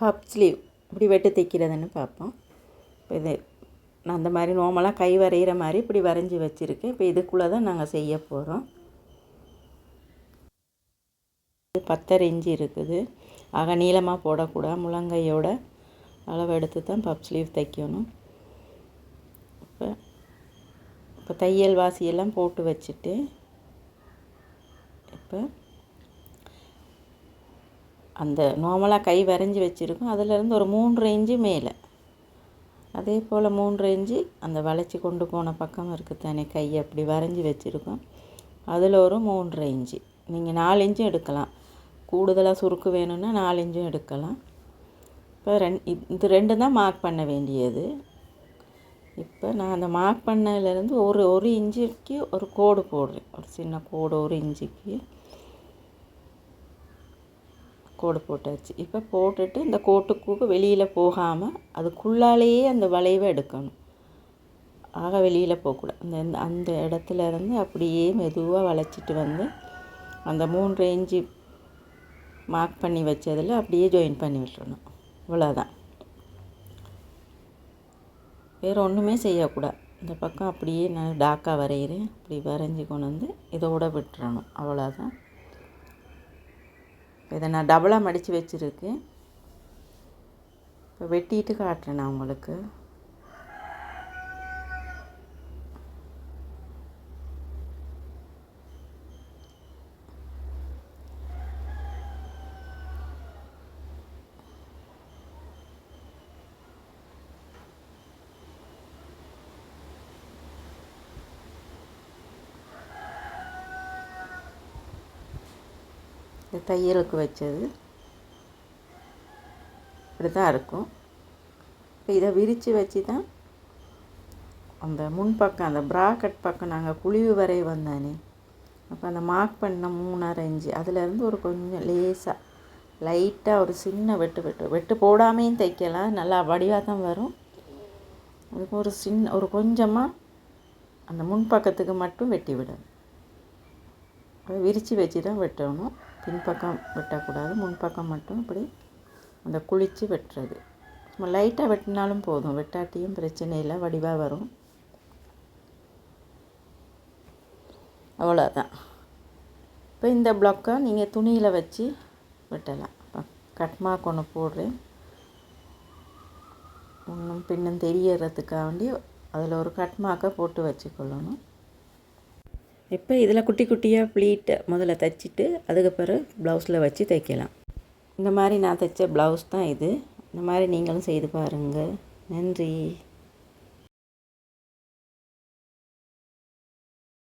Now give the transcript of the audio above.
பப் sleeve இப்படி வெட்டு தைக்கிறதுன்னு பார்ப்போம். இப்போ இது நான் அந்த மாதிரி நோமலாக கை வரைகிற மாதிரி இப்படி வரைஞ்சி வச்சுருக்கேன். இப்போ இதுக்குள்ளே தான் நாங்கள் செய்ய போகிறோம் இது பத்தரை இஞ்சி இருக்குது. ஆக நீளமாக போடக்கூடாது. முழங்கையோட அளவு எடுத்து தான் பப் ஸ்லீவ் தைக்கணும். இப்போ இப்போ தையல் வாசியெல்லாம் போட்டு வச்சுட்டு இப்போ அந்த நார்மலாக கை வரைஞ்சி வச்சுருக்கோம். அதிலேருந்து ஒரு மூன்று இன்ச்சு மேலே. அதே போல் மூன்று இன்ச்சு அந்த வளைச்சி கொண்டு போன பக்கம் இருக்குது தானே கை அப்படி வரைஞ்சி வச்சுருக்கோம். அதில் ஒரு மூன்று இன்ச்சு. நீங்கள் நாலு இன்ச்சும் எடுக்கலாம். கூடுதலாக சுருக்கு வேணும்னா நாலு இன்ச்சும் எடுக்கலாம். இப்போ ரெண் இது ரெண்டு தான் மார்க் பண்ண வேண்டியது. இப்போ நான் அந்த மார்க் பண்ணதுலேருந்து ஒரு ஒரு இன்ச்சுக்கு ஒரு கோடு போடுறேன். ஒரு சின்ன கோடு ஒரு இன்ச்சுக்கு. கோடு போட்டாச்சு. இப்போ போட்டுட்டு இந்த கோட்டுக்கு வெளியில் போகாமல் அதுக்குள்ளாலேயே அந்த வளைவை எடுக்கணும். ஆக வெளியில் போகக்கூடாது அந்த அந்த இடத்துல இருந்து அப்படியே மெதுவாக வளைச்சிட்டு வந்து அந்த மூன்று இன்ச்சு மார்க் பண்ணி வச்சதில் அப்படியே ஜாயின் பண்ணி விட்டுறணும். இவ்வளோதான் வேறு ஒன்றுமே செய்யக்கூடாது. இந்த பக்கம் அப்படியே நான் டாக்காக வரைகிறேன் அப்படி வரைஞ்சி கொண்டு வந்து இதோட விட்டுறணும். அவ்வளோதான் இதை நான் டபுளாக மடித்து வச்சுருக்கேன். இப்போ வெட்டிட்டு காட்டுறேன் நான் உங்களுக்கு. இந்த தையலுக்கு வச்சது. இப்படி தான் இருக்கும். இப்போ இதை விரித்து வச்சு தான் அந்த முன்பக்கம் அந்த ப்ராக்கெட் பக்கம் நாங்கள் குழிவு வரை வந்தானே. அப்போ அந்த மார்க் பண்ண மூணரை இன்ச்சு அதுலேருந்து ஒரு கொஞ்சம் லேசாக லைட்டாக ஒரு சின்ன வெட்டு வெட்டு வெட்டு போடாமையும் தைக்கலாம். நல்லா வடிவாக தான் வரும். அதுக்கு ஒரு சின்ன ஒரு கொஞ்சமாக அந்த முன்பக்கத்துக்கு மட்டும் வெட்டி விடணும். அதை விரித்து வச்சு தான் வெட்டணும். பின்பக்கம் வெட்டக்கூடாது. முன்பக்கம் மட்டும் இப்படி அந்த குளித்து வெட்டுறது. நம்ம லைட்டாக வெட்டினாலும் போதும். வெட்டாட்டியும் பிரச்சனை இல்லை. வடிவாக வரும். அவ்வளோதான் இப்போ இந்த ப்ளாக்கை நீங்கள் துணியில் வச்சு வெட்டலாம். இப்போ கட் ஒன்று போடுறேன். ஒன்றும் பின்னும் தெரியறதுக்காக வேண்டி அதில் ஒரு கட்மார்க்கை போட்டு வச்சுக்கொள்ளணும். இப்போ இதில் குட்டி குட்டியாக ப்ளீட்டை முதல்ல தைச்சிட்டு அதுக்கு பிறகு ப்ளவுஸில் வச்சு தைக்கலாம். இந்த மாதிரி நான் தைச்ச ப்ளவுஸ் தான் இது. இந்த மாதிரி நீங்களும் செய்து பாருங்கள் நன்றி.